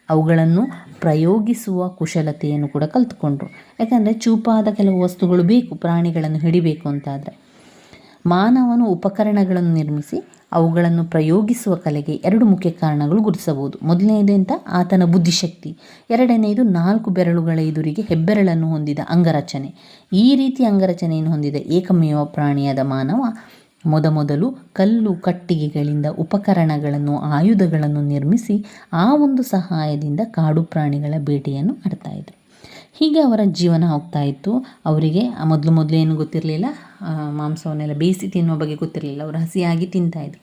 ಅವುಗಳನ್ನು ಪ್ರಯೋಗಿಸುವ ಕುಶಲತೆಯನ್ನು ಕೂಡ ಕಲಿತುಕೊಂಡ್ರು. ಯಾಕಂದರೆ ಚೂಪಾದ ಕೆಲವು ವಸ್ತುಗಳು ಬೇಕು, ಪ್ರಾಣಿಗಳನ್ನು ಹಿಡಿಬೇಕು ಅಂತಾದರೆ. ಮಾನವನು ಉಪಕರಣಗಳನ್ನು ನಿರ್ಮಿಸಿ ಅವುಗಳನ್ನು ಪ್ರಯೋಗಿಸುವ ಕಲೆಗೆ ಎರಡು ಮುಖ್ಯ ಕಾರಣಗಳು ಗುರುತಿಸಬಹುದು. ಮೊದಲನೇದು ಅಂತ ಆತನ ಬುದ್ಧಿಶಕ್ತಿ. ಎರಡನೆಯದು ನಾಲ್ಕು ಬೆರಳುಗಳ ಎದುರಿಗೆ ಹೆಬ್ಬೆರಳನ್ನು ಹೊಂದಿದ ಅಂಗರಚನೆ. ಈ ರೀತಿ ಅಂಗರಚನೆಯನ್ನು ಹೊಂದಿದ ಏಕಮೇವ ಪ್ರಾಣಿಯಾದ ಮಾನವ, ಮೊದಮೊದಲು ಕಲ್ಲು ಕಟ್ಟಿಗೆಗಳಿಂದ ಉಪಕರಣಗಳನ್ನು, ಆಯುಧಗಳನ್ನು ನಿರ್ಮಿಸಿ ಆ ಒಂದು ಸಹಾಯದಿಂದ ಕಾಡು ಪ್ರಾಣಿಗಳ ಬೇಟೆಯನ್ನು ಮಾಡ್ತಾಯಿದ್ರು ಹೀಗೆ ಅವರ ಜೀವನ ಹೋಗ್ತಾ ಇತ್ತು. ಅವರಿಗೆ ಮೊದಲು ಮೊದಲು ಏನು ಗೊತ್ತಿರಲಿಲ್ಲ? ಮಾಂಸವನ್ನೆಲ್ಲ ಬೇಯಿಸಿ ತಿನ್ನುವ ಬಗ್ಗೆ ಗೊತ್ತಿರಲಿಲ್ಲ. ಅವರು ಹಸಿಯಾಗಿ ತಿಂತಾಯಿದ್ರು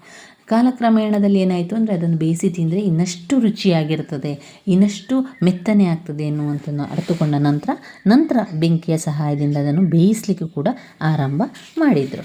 ಕಾಲಕ್ರಮೇಣದಲ್ಲಿ ಏನಾಯಿತು ಅಂದರೆ ಅದನ್ನು ಬೇಯಿಸಿ ತಿಂದರೆ ಇನ್ನಷ್ಟು ರುಚಿಯಾಗಿರ್ತದೆ, ಇನ್ನಷ್ಟು ಮೆತ್ತನೆ ಆಗ್ತದೆ ಎನ್ನುವಂಥದ್ದು ಅರ್ಥಕೊಂಡ ನಂತರ ನಂತರ ಬೆಂಕಿಯ ಸಹಾಯದಿಂದ ಅದನ್ನು ಬೇಯಿಸಲಿಕ್ಕೆ ಕೂಡ ಆರಂಭ ಮಾಡಿದರು.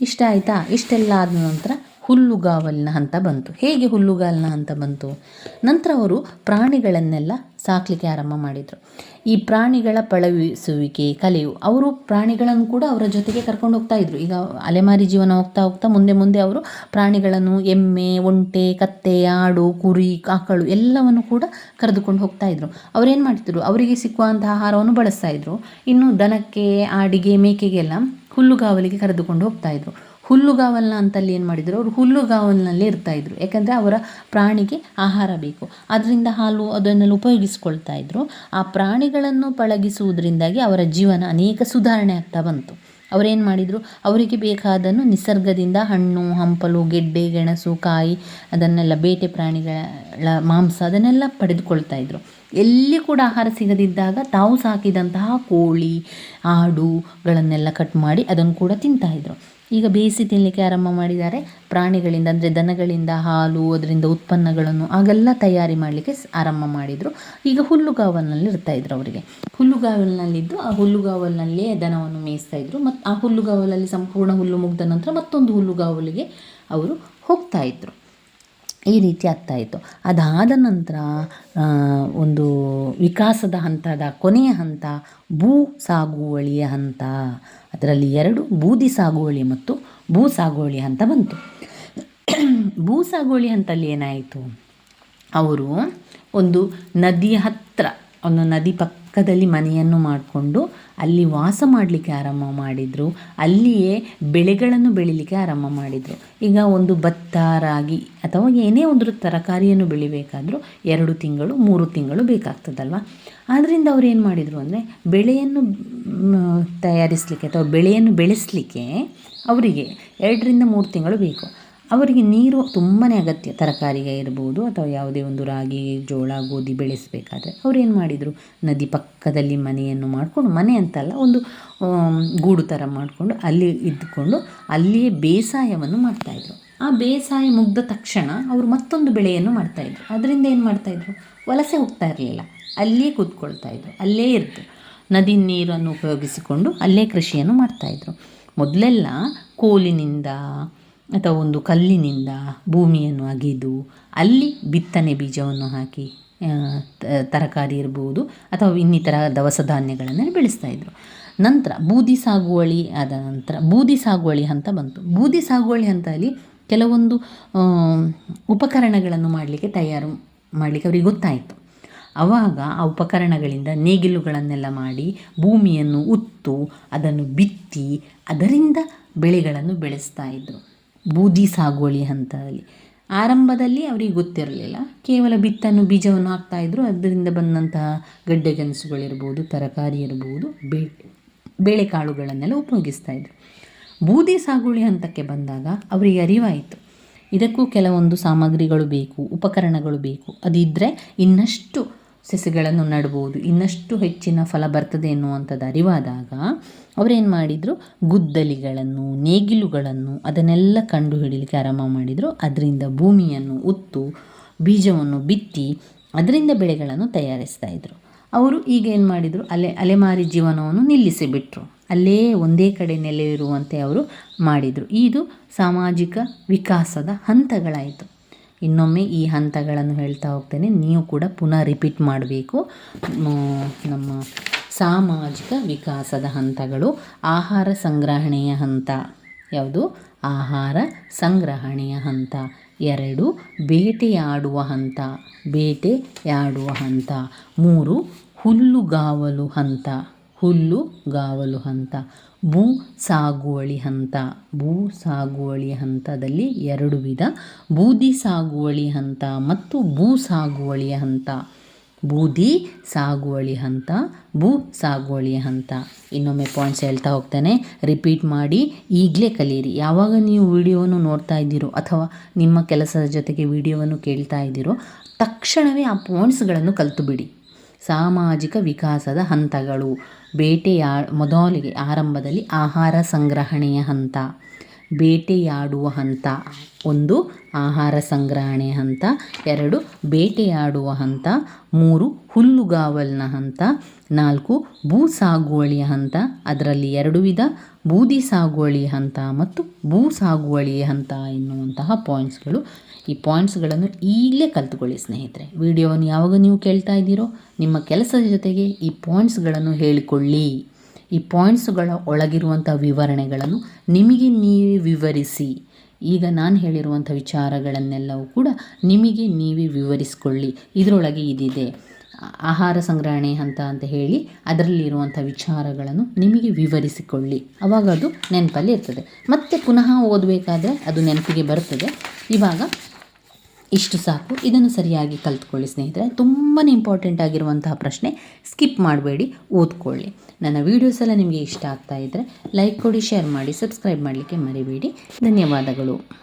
ಇಷ್ಟ ಆಯಿತಾ? ಇಷ್ಟೆಲ್ಲ ಆದ ನಂತರ ಹುಲ್ಲುಗಾವಲಿನ ಹಂತ ಬಂತು. ಹೇಗೆ ಹುಲ್ಲುಗಾವಲಿನ ಹಂತ ಬಂತು? ನಂತರ ಅವರು ಪ್ರಾಣಿಗಳನ್ನೆಲ್ಲ ಸಾಕಲಿಕ್ಕೆ ಆರಂಭ ಮಾಡಿದರು. ಈ ಪ್ರಾಣಿಗಳ ಪಳವಿಸುವಿಕೆ, ಕಲೆಯು ಅವರು ಪ್ರಾಣಿಗಳನ್ನು ಕೂಡ ಅವರ ಜೊತೆಗೆ ಕರ್ಕೊಂಡು ಹೋಗ್ತಾ ಇದ್ರು. ಈಗ ಅಲೆಮಾರಿ ಜೀವನ ಹೋಗ್ತಾ ಹೋಗ್ತಾ ಮುಂದೆ ಮುಂದೆ ಅವರು ಪ್ರಾಣಿಗಳನ್ನು ಎಮ್ಮೆ, ಒಂಟೆ, ಕತ್ತೆ, ಆಡು, ಕುರಿ, ಆಕಳು ಎಲ್ಲವನ್ನು ಕೂಡ ಕರೆದುಕೊಂಡು ಹೋಗ್ತಾ ಇದ್ರು. ಅವರೇನು ಮಾಡ್ತಿದ್ರು? ಅವರಿಗೆ ಸಿಕ್ಕುವಂಥ ಆಹಾರವನ್ನು ಬಳಸ್ತಾ ಇದ್ರು. ಇನ್ನು ದನಕ್ಕೆ, ಆಡಿಗೆ, ಮೇಕೆಗೆಲ್ಲ ಹುಲ್ಲುಗಾವಲಿಗೆ ಕರೆದುಕೊಂಡು ಹೋಗ್ತಾ ಇದ್ರು. ಹುಲ್ಲುಗಾವಲಿನ ಅಂತಲ್ಲಿ ಏನು ಮಾಡಿದರು? ಅವರು ಹುಲ್ಲುಗಾವಲ್ನಲ್ಲಿ ಇರ್ತಾ ಇದ್ರು. ಯಾಕಂದರೆ ಅವರ ಪ್ರಾಣಿಗೆ ಆಹಾರ ಬೇಕು. ಅದರಿಂದ ಹಾಲು ಅದನ್ನೆಲ್ಲ ಉಪಯೋಗಿಸ್ಕೊಳ್ತಾ ಇದ್ರು. ಆ ಪ್ರಾಣಿಗಳನ್ನು ಪಳಗಿಸುವುದರಿಂದಾಗಿ ಅವರ ಜೀವನ ಅನೇಕ ಸುಧಾರಣೆ ಆಗ್ತಾ ಬಂತು. ಅವರೇನು ಮಾಡಿದರು? ಅವರಿಗೆ ಬೇಕಾದನ್ನು ನಿಸರ್ಗದಿಂದ ಹಣ್ಣು, ಹಂಪಲು, ಗೆಡ್ಡೆ, ಗೆಣಸು, ಕಾಯಿ, ಅದನ್ನೆಲ್ಲ ಬೇಟೆ ಪ್ರಾಣಿಗಳ ಮಾಂಸ ಅದನ್ನೆಲ್ಲ ಪಡೆದುಕೊಳ್ತಾ ಇದ್ರು. ಎಲ್ಲಿ ಕೂಡ ಆಹಾರ ಸಿಗದಿದ್ದಾಗ ತಾವು ಸಾಕಿದಂತಹ ಕೋಳಿ ಆಡುಗಳನ್ನೆಲ್ಲ ಕಟ್ ಮಾಡಿ ಅದನ್ನು ಕೂಡ ತಿಂತಾಯಿದ್ರು ಈಗ ಬೇಯಿಸಿ ತಿನ್ನಲಿಕ್ಕೆ ಆರಂಭ ಮಾಡಿದ್ದಾರೆ. ಪ್ರಾಣಿಗಳಿಂದ, ಅಂದರೆ ದನಗಳಿಂದ ಹಾಲು, ಅದರಿಂದ ಉತ್ಪನ್ನಗಳನ್ನು ಆಗೆಲ್ಲ ತಯಾರಿ ಮಾಡಲಿಕ್ಕೆ ಆರಂಭ ಮಾಡಿದರು. ಈಗ ಹುಲ್ಲುಗಾವಲಿನಲ್ಲಿ ಇರ್ತಾ ಇದ್ರು ಅವರಿಗೆ. ಹುಲ್ಲುಗಾವಲಿನಲ್ಲಿದ್ದು ಆ ಹುಲ್ಲುಗಾವಲಿನಲ್ಲೇ ದನವನ್ನು ಮೇಯಿಸ್ತಾ ಇದ್ರು. ಮತ್ತು ಆ ಹುಲ್ಲುಗಾವಲಲ್ಲಿ ಸಂಪೂರ್ಣ ಹುಲ್ಲು ಮುಗಿದ ನಂತರ ಮತ್ತೊಂದು ಹುಲ್ಲುಗಾವಲಿಗೆ ಅವರು ಹೋಗ್ತಾ ಇದ್ರು. ಈ ರೀತಿ ಆಗ್ತಾಯಿತ್ತು ಅದಾದ ನಂತರ ಒಂದು ವಿಕಾಸದ ಹಂತದ ಕೊನೆಯ ಹಂತ, ಭೂ ಸಾಗುವಳಿಯ ಹಂತ. ಅದರಲ್ಲಿ ಎರಡು ಬೂದಿ ಸಾಗುವಳಿ ಮತ್ತು ಭೂ ಸಾಗುವಳಿ ಹಂತ ಬಂತು. ಭೂ ಸಾಗುವಳಿ ಹಂತಲ್ಲಿ ಏನಾಯಿತು? ಅವರು ಒಂದು ನದಿಯ ಹತ್ತಿರ ಒಂದು ನದಿ ಪಕ್ಕದಲ್ಲಿ ಮನೆಯನ್ನು ಮಾಡಿಕೊಂಡು ಅಲ್ಲಿ ವಾಸ ಮಾಡಲಿಕ್ಕೆ ಆರಂಭ ಮಾಡಿದರು. ಅಲ್ಲಿಯೇ ಬೆಳೆಗಳನ್ನು ಬೆಳಿಲಿಕ್ಕೆ ಆರಂಭ ಮಾಡಿದರು. ಈಗ ಒಂದು ಭತ್ತ, ರಾಗಿ ಅಥವಾ ಏನೇ ಒಂದು ತರಕಾರಿಯನ್ನು ಬೆಳಿಬೇಕಾದರೂ ಎರಡು ತಿಂಗಳು, ಮೂರು ತಿಂಗಳು ಬೇಕಾಗ್ತದಲ್ವ? ಆದ್ದರಿಂದ ಅವ್ರು ಏನು ಮಾಡಿದರು ಅಂದರೆ ಬೆಳೆಯನ್ನು ತಯಾರಿಸಲಿಕ್ಕೆ ಅಥವಾ ಬೆಳೆಯನ್ನು ಬೆಳೆಸಲಿಕ್ಕೆ ಅವರಿಗೆ ಎರಡರಿಂದ ಮೂರು ತಿಂಗಳು ಬೇಕು. ಅವರಿಗೆ ನೀರು ತುಂಬಾ ಅಗತ್ಯ. ತರಕಾರಿಗೆ ಇರ್ಬೋದು ಅಥವಾ ಯಾವುದೇ ಒಂದು ರಾಗಿ, ಜೋಳ, ಗೋಧಿ ಬೆಳೆಸಬೇಕಾದ್ರೆ. ಅವ್ರು ಏನು ಮಾಡಿದರು? ನದಿ ಪಕ್ಕದಲ್ಲಿ ಮನೆಯನ್ನು ಮಾಡಿಕೊಂಡು, ಮನೆ ಅಂತಲ್ಲ, ಒಂದು ಗೂಡು ಥರ ಮಾಡಿಕೊಂಡು ಅಲ್ಲಿ ಇದ್ದುಕೊಂಡು ಅಲ್ಲಿಯೇ ಬೇಸಾಯವನ್ನು ಮಾಡ್ತಾಯಿದ್ರು ಆ ಬೇಸಾಯ ಮುಗ್ದ ತಕ್ಷಣ ಅವರು ಮತ್ತೊಂದು ಬೆಳೆಯನ್ನು ಮಾಡ್ತಾಯಿದ್ರು ಅದರಿಂದ ಏನು ಮಾಡ್ತಾಯಿದ್ರು ವಲಸೆ ಹೋಗ್ತಾ ಇರಲಿಲ್ಲ. ಅಲ್ಲಿಯೇ ಕೂತ್ಕೊಳ್ತಾಯಿದ್ರು ಅಲ್ಲೇ ಇರ್ತು ನದಿ ನೀರನ್ನು ಉಪಯೋಗಿಸಿಕೊಂಡು ಅಲ್ಲೇ ಕೃಷಿಯನ್ನು ಮಾಡ್ತಾಯಿದ್ರು ಮೊದಲೆಲ್ಲ ಕೋಲಿನಿಂದ ಅಥವಾ ಒಂದು ಕಲ್ಲಿನಿಂದ ಭೂಮಿಯನ್ನು ಅಗೆದು ಅಲ್ಲಿ ಬಿತ್ತನೆ ಬೀಜವನ್ನು ಹಾಕಿ ತರಕಾರಿ ಇರ್ಬೋದು ಅಥವಾ ಇನ್ನಿತರ ದವಸ ಧಾನ್ಯಗಳನ್ನು ಇದ್ದರು ನಂತರ ಬೂದಿ ಸಾಗುವಳಿ ಆದ ನಂತರ ಬೂದಿ ಸಾಗುವಳಿ ಹಂತ ಬಂತು. ಬೂದಿ ಸಾಗುವಳಿ ಹಂತದಲ್ಲಿ ಕೆಲವೊಂದು ಉಪಕರಣಗಳನ್ನು ಮಾಡಲಿಕ್ಕೆ ತಯಾರು ಮಾಡಲಿಕ್ಕೆ ಅವರಿಗೆ ಗೊತ್ತಾಯಿತು. ಆವಾಗ ಆ ಉಪಕರಣಗಳಿಂದ ನೇಗಿಲುಗಳನ್ನೆಲ್ಲ ಮಾಡಿ ಭೂಮಿಯನ್ನು ಉತ್ತು ಅದನ್ನು ಬಿತ್ತಿ ಅದರಿಂದ ಬೆಳೆಗಳನ್ನು ಬೆಳೆಸ್ತಾ ಇದ್ದರು ಬೂದಿ ಸಾಗುವಳಿ ಹಂತದಲ್ಲಿ ಆರಂಭದಲ್ಲಿ ಅವರಿಗೆ ಗೊತ್ತಿರಲಿಲ್ಲ. ಕೇವಲ ಬಿತ್ತನ್ನು ಬೀಜವನ್ನು ಹಾಕ್ತಾಯಿದ್ರು ಅದರಿಂದ ಬಂದಂತಹ ಗಡ್ಡೆ ಗೆಣಸುಗಳಿರ್ಬೋದು ತರಕಾರಿ ಇರ್ಬೋದು, ಬೇ, ಬೇಳೆಕಾಳುಗಳನ್ನೆಲ್ಲ ಉಪಯೋಗಿಸ್ತಾಯಿದ್ರು ಬೂದಿ ಸಾಗುವಳಿ ಹಂತಕ್ಕೆ ಬಂದಾಗ ಅವರಿಗೆ ಅರಿವಾಯಿತು. ಇದಕ್ಕೂ ಕೆಲವೊಂದು ಸಾಮಗ್ರಿಗಳು ಬೇಕು, ಉಪಕರಣಗಳು ಬೇಕು. ಅದಿದ್ದರೆ ಇನ್ನಷ್ಟು ಸಸ್ಯಗಳನ್ನು ನೆಡ್ಬೋದು ಇನ್ನಷ್ಟು ಹೆಚ್ಚಿನ ಫಲ ಬರ್ತದೆ ಎನ್ನುವಂಥದ್ದು ಅರಿವಾದಾಗ ಅವರೇನು ಮಾಡಿದರು? ಗುದ್ದಲಿಗಳನ್ನು, ನೇಗಿಲುಗಳನ್ನು ಅದನ್ನೆಲ್ಲ ಕಂಡು ಹಿಡೀಲಿಕ್ಕೆ ಆರಂಭ ಮಾಡಿದರು. ಅದರಿಂದ ಭೂಮಿಯನ್ನು ಉತ್ತು, ಬೀಜವನ್ನು ಬಿತ್ತಿ ಅದರಿಂದ ಬೆಳೆಗಳನ್ನು ತಯಾರಿಸ್ತಾ ಇದ್ದರು ಅವರು ಈಗ ಏನು ಮಾಡಿದರು? ಅಲೆ, ಅಲೆಮಾರಿ ಜೀವನವನ್ನು ನಿಲ್ಲಿಸಿಬಿಟ್ರು. ಅಲ್ಲೇ ಒಂದೇ ಕಡೆ ನೆಲೆಯಿರುವಂತೆ ಅವರು ಮಾಡಿದರು. ಇದು ಸಾಮಾಜಿಕ ವಿಕಾಸದ ಹಂತಗಳಾಯಿತು. ಇನ್ನೊಮ್ಮೆ ಈ ಹಂತಗಳನ್ನು ಹೇಳ್ತಾ ಹೋಗ್ತೇನೆ. ನೀವು ಕೂಡ ಪುನಃ ರಿಪೀಟ್ ಮಾಡಬೇಕು. ನಮ್ಮ ಸಾಮಾಜಿಕ ವಿಕಾಸದ ಹಂತಗಳು. ಆಹಾರ ಸಂಗ್ರಹಣೆಯ ಹಂತ ಯಾವುದು? ಆಹಾರ ಸಂಗ್ರಹಣೆಯ ಹಂತ. ಎರಡು, ಬೇಟೆಯಾಡುವ ಹಂತ. ಬೇಟೆಯಾಡುವ ಹಂತ. ಮೂರು, ಹುಲ್ಲುಗಾವಲು ಹಂತ. ಹುಲ್ಲುಗಾವಲು ಹಂತ. ಭೂ ಸಾಗುವಳಿ ಹಂತ ಭೂ ಸಾಗುವಳಿ ಹಂತದಲ್ಲಿ ಎರಡು ವಿಧ. ಬೂದಿ ಸಾಗುವಳಿ ಹಂತ ಮತ್ತು ಭೂ ಸಾಗುವಳಿಯ ಹಂತ ಬೂದಿ ಸಾಗುವಳಿ ಹಂತ ಭೂ ಸಾಗುವಳಿಯ ಹಂತ ಇನ್ನೊಮ್ಮೆ ಪಾಯಿಂಟ್ಸ್ ಹೇಳ್ತಾ ಹೋಗ್ತೇನೆ. ರಿಪೀಟ್ ಮಾಡಿ. ಈಗಲೇ ಕಲಿಯಿರಿ ಯಾವಾಗ ನೀವು ವಿಡಿಯೋವನ್ನು ನೋಡ್ತಾ ಇದ್ದೀರೋ ಅಥವಾ ನಿಮ್ಮ ಕೆಲಸದ ಜೊತೆಗೆ ವಿಡಿಯೋವನ್ನು ಕೇಳ್ತಾ ಇದ್ದೀರೋ ತಕ್ಷಣವೇ ಆ ಪಾಯಿಂಟ್ಸ್ಗಳನ್ನು ಕಲಿತು ಬಿಡಿ ಸಾಮಾಜಿಕ ವಿಕಾಸದ ಹಂತಗಳು. ಬೇಟೆಯಾ ಮೊದಲಿಗೆ ಆರಂಭದಲ್ಲಿ ಆಹಾರ ಸಂಗ್ರಹಣೆಯ ಹಂತ, ಬೇಟೆಯಾಡುವ ಹಂತ, ಒಂದು ಆಹಾರ ಸಂಗ್ರಹಣೆ ಹಂತ, ಎರಡು ಬೇಟೆಯಾಡುವ ಹಂತ, ಮೂರು ಹುಲ್ಲುಗಾವಲಿನ ಹಂತ, ನಾಲ್ಕು ಭೂ ಸಾಗುವಳಿಯ ಹಂತ, ಅದರಲ್ಲಿ ಎರಡು ವಿಧ ಬೂದಿ ಸಾಗುವಳಿ ಹಂತ ಮತ್ತು ಭೂ ಸಾಗುವಳಿಯ ಹಂತ ಎನ್ನುವಂತಹ ಪಾಯಿಂಟ್ಸ್ಗಳು ಈ ಪಾಯಿಂಟ್ಸ್ಗಳನ್ನು ಈಗಲೇ ಕಲ್ತುಕೊಳ್ಳಿ, ಸ್ನೇಹಿತರೆ. ವಿಡಿಯೋವನ್ನು ಯಾವಾಗ ನೀವು ಕೇಳ್ತಾ ಇದ್ದೀರೋ, ನಿಮ್ಮ ಕೆಲಸದ ಜೊತೆಗೆ ಈ ಪಾಯಿಂಟ್ಸ್ಗಳನ್ನು ಹೇಳಿಕೊಳ್ಳಿ. ಈ ಪಾಯಿಂಟ್ಸ್ಗಳ ಒಳಗಿರುವಂಥ ವಿವರಣೆಗಳನ್ನು ನಿಮಗೆ ನೀವೇ ವಿವರಿಸಿ. ಈಗ ನಾನು ಹೇಳಿರುವಂಥ ವಿಚಾರಗಳನ್ನೆಲ್ಲವೂ ಕೂಡ ನಿಮಗೆ ನೀವೇ ವಿವರಿಸಿಕೊಳ್ಳಿ. ಇದರೊಳಗೆ ಇದಿದೆ. ಆಹಾರ ಸಂಗ್ರಹಣೆ ಹಂತ ಅಂತ ಹೇಳಿ ಅದರಲ್ಲಿರುವಂಥ ವಿಚಾರಗಳನ್ನು ನಿಮಗೆ ವಿವರಿಸಿಕೊಳ್ಳಿ. ಆವಾಗ ಅದು ನೆನಪಲ್ಲಿ ಇರ್ತದೆ. ಮತ್ತೆ ಪುನಃ ಓದಬೇಕಾದ್ರೆ ಅದು ನೆನಪಿಗೆ ಬರ್ತದೆ. ಇವಾಗ ಇಷ್ಟು ಸಾಕು. ಇದನ್ನು ಸರಿಯಾಗಿ ಕಲ್ತ್ಕೊಳ್ಳಿ ಸ್ನೇಹಿತರೆ. ತುಂಬಾ ಇಂಪಾರ್ಟೆಂಟ್ ಆಗಿರುವಂತಹ ಪ್ರಶ್ನೆ. ಸ್ಕಿಪ್ ಮಾಡಬೇಡಿ. ಓದ್ಕೊಳ್ಳಿ. ನನ್ನ ವೀಡಿಯೋಸ್ ಎಲ್ಲ ನಿಮಗೆ ಇಷ್ಟ ಆಗ್ತಾ ಇದ್ದರೆ ಲೈಕ್ ಕೊಡಿ ಶೇರ್ ಮಾಡಿ ಸಬ್ಸ್ಕ್ರೈಬ್ ಮಾಡಲಿಕ್ಕೆ ಮರಿಬೇಡಿ. ಧನ್ಯವಾದಗಳು.